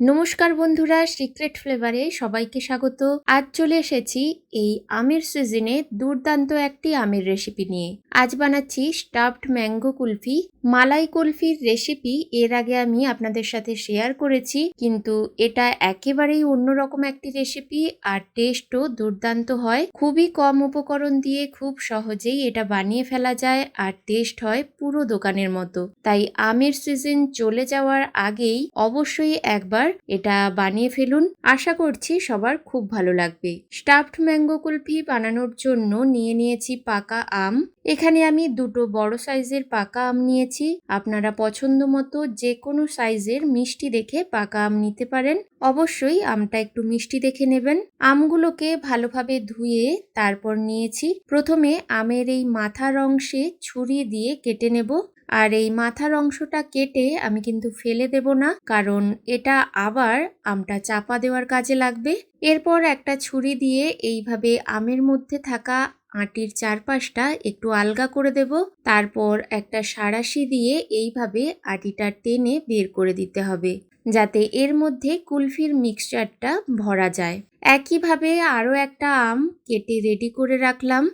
নমস্কার বন্ধুরা সিক্রেট ফ্লেভারে সবাইকে স্বাগত। আজ চলে এসেছি এই আমের সিজনে দুর্দান্ত একটি আমের রেসিপি নিয়ে। আজ বানাচ্ছি স্টাফড ম্যাঙ্গো কুলফি। মালাই কুলফির রেসিপি এর আগে আমি আপনাদের সাথে শেয়ার করেছি, কিন্তু এটা একেবারেই অন্যরকম একটি রেসিপি আর টেস্টও দুর্দান্ত হয়। খুবই কম উপকরণ দিয়ে খুব সহজেই এটা বানিয়ে ফেলা যায় আর টেস্ট হয় পুরো দোকানের মতো। তাই আমের সিজন চলে যাওয়ার আগেই অবশ্যই একবার এটা বানিয়ে ফেলুন। আশা করছি সবার খুব ভালো লাগবে। স্টাফড ম্যাঙ্গো কুলফি বানানোর জন্য নিয়ে নিয়েছি পাকা আম। এখানে আমি দুটো বড় সাইজের পাকা আম নিয়েছি। আপনারা পছন্দ মতো যে কোনো সাইজের মিষ্টি দেখে পাকা আম নিতে পারেন। অবশ্যই আমটা একটু মিষ্টি দেখে নেবেন। আমগুলোকে ভালোভাবে ধুয়ে তারপর নিয়েছি। প্রথমে আমের এই মাথার অংশে ছুরি দিয়ে কেটে নেব। আর এই মাথার অংশটা কেটে আমি কিন্তু ফেলে দেব না, কারণ এটা আবার আমটা চাপা দেওয়ার কাজে লাগবে। এরপর একটা ছুরি দিয়ে এইভাবে আমের মধ্যে থাকা আটির চারপাশটা একটু আলগা করে দেব। তারপর একটা সাঁড়াশি দিয়ে এইভাবে আটিটা টেনে বের করে দিতে হবে, যাতে এর মধ্যে কুলফির মিক্সচারটা ভরা যায়। একইভাবে আরও একটা আম কেটে রেডি করে রাখলাম।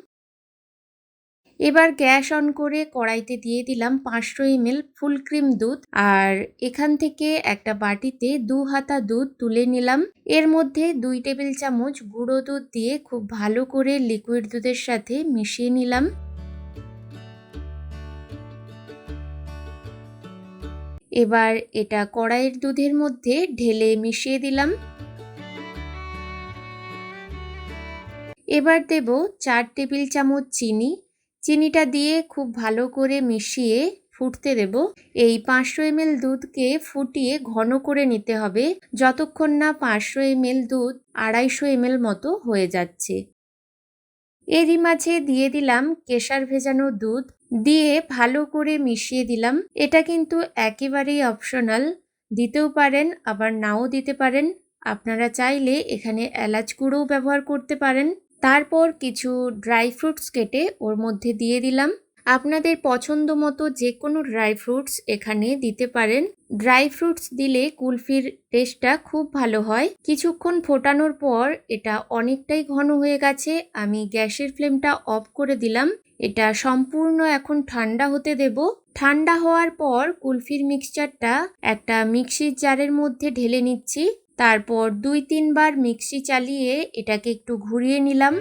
এবার গ্যাস অন করে কড়াইতে দিয়ে দিলাম পাঁচশো এমএল ফুল ক্রিম দুধ। আর এখান থেকে একটা বাটিতে দু হাতা দুধ তুলে নিলাম। এর মধ্যে দুই টেবিল চামচ গুঁড়ো দুধ দিয়ে খুব ভালো করে লিকুইড দুধের সাথে মিশিয়ে নিলাম। এবার এটা কড়াইয়ের দুধের মধ্যে ঢেলে মিশিয়ে দিলাম। এবার দেব চার টেবিল চামচ চিনি। চিনিটা দিয়ে খুব ভালো করে মিশিয়ে ফুটতে দেব। এই পাঁচশো এমএল দুধকে ফুটিয়ে ঘন করে নিতে হবে। যতক্ষণ না পাঁচশো এমএল দুধ আড়াইশো এমএল মতো হয়ে যাচ্ছে। এরই মাঝে দিয়ে দিলাম কেশার ভেজানো দুধ। দিয়ে ভালো করে মিশিয়ে দিলাম। এটা কিন্তু একেবারেই অপশনাল। দিতেও পারেন, আবার নাও দিতে পারেন। আপনারা চাইলে এখানে এলাচ গুঁড়োও ব্যবহার করতে পারেন। তারপর কিছু ড্রাই ফ্রুটস কেটে ওর মধ্যে দিয়ে দিলাম। আপনাদের পছন্দ মতো যে কোনো ড্রাই ফ্রুটস এখানে দিতে পারেন। ড্রাই ফ্রুটস দিলে কুলফির টেস্টটা খুব ভালো হয়। কিছুক্ষণ ফোটানোর পর এটা অনেকটাই ঘন হয়ে গেছে। আমি গ্যাসের ফ্লেমটা অফ করে দিলাম। এটা সম্পূর্ণ এখন ঠান্ডা হতে দেব। ঠান্ডা হওয়ার পর কুলফির মিক্সচারটা একটা মিক্সির জারের মধ্যে ঢেলে নিচ্ছি। তারপর দুই তিনবার মিক্সি চালিয়ে এটাকে একটু ঘুরিয়ে নিলাম।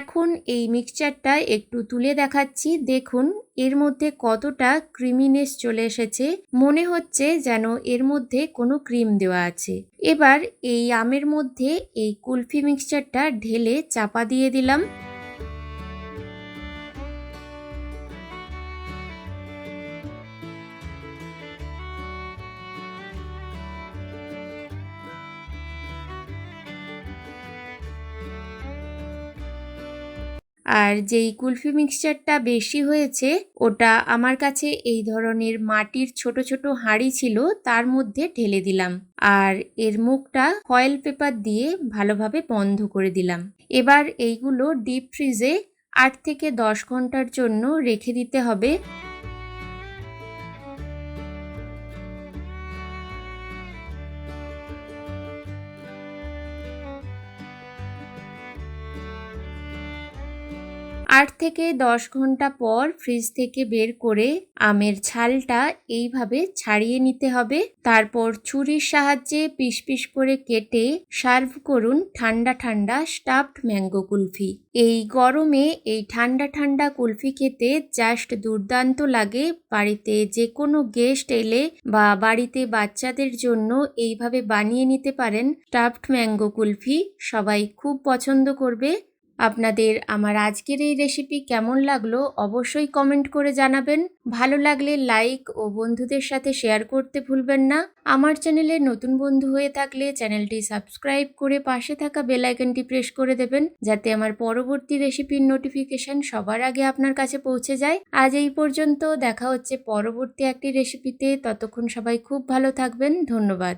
এখন এই মিক্সচারটা একটু তুলে দেখাচ্ছি। দেখুন, এর মধ্যে কতটা ক্রিমিনেস চলে এসেছে। মনে হচ্ছে যেন এর মধ্যে কোনো ক্রিম দেওয়া আছে। এবার এই আমের মধ্যে এই কুলফি মিক্সচারটা ঢেলে চাপা দিয়ে দিলাম। আর যেই কুলফি মিক্সচারটা বেশি হয়েছে, ওটা আমার কাছে এই ধরনের মাটির ছোট ছোট হাঁড়ি ছিল, তার মধ্যে ঢেলে দিলাম। আর এর মুখটা ফয়েল পেপার দিয়ে ভালোভাবে বন্ধ করে দিলাম। এবার এইগুলো ডিপ ফ্রিজে আট থেকে দশ ঘণ্টার জন্য রেখে দিতে হবে। আট থেকে দশ ঘণ্টা পর ফ্রিজ থেকে বের করে আমের ছালটা এইভাবে ছাড়িয়ে নিতে হবে। তারপর ছুরির সাহায্যে পিস পিস করে কেটে সার্ভ করুন ঠান্ডা ঠান্ডা স্টাফড ম্যাঙ্গো কুলফি। এই গরমে এই ঠান্ডা ঠান্ডা কুলফি খেতে জাস্ট দুর্দান্ত লাগে। বাড়িতে যে কোনো গেস্ট এলে বা বাড়িতে বাচ্চাদের জন্য এইভাবে বানিয়ে নিতে পারেন স্টাফড ম্যাঙ্গো কুলফি। সবাই খুব পছন্দ করবে। আপনাদের আমার আজকের এই রেসিপি কেমন লাগল অবশ্যই কমেন্ট করে জানাবেন। ভালো লাগলে লাইক ও বন্ধুদের সাথে শেয়ার করতে ভুলবেন না। আমার চ্যানেলে নতুন বন্ধু হয়ে থাকলে চ্যানেলটি সাবস্ক্রাইব করে পাশে থাকা বেল আইকনটি প্রেস করে দেবেন, যাতে আমার পরবর্তী রেসিপির নোটিফিকেশন সবার আগে আপনার কাছে পৌঁছে যায়। আজ এই পর্যন্ত দেখা হচ্ছে পরবর্তী একটি রেসিপিতে ততক্ষণ সবাই খুব ভালো থাকবেন। ধন্যবাদ।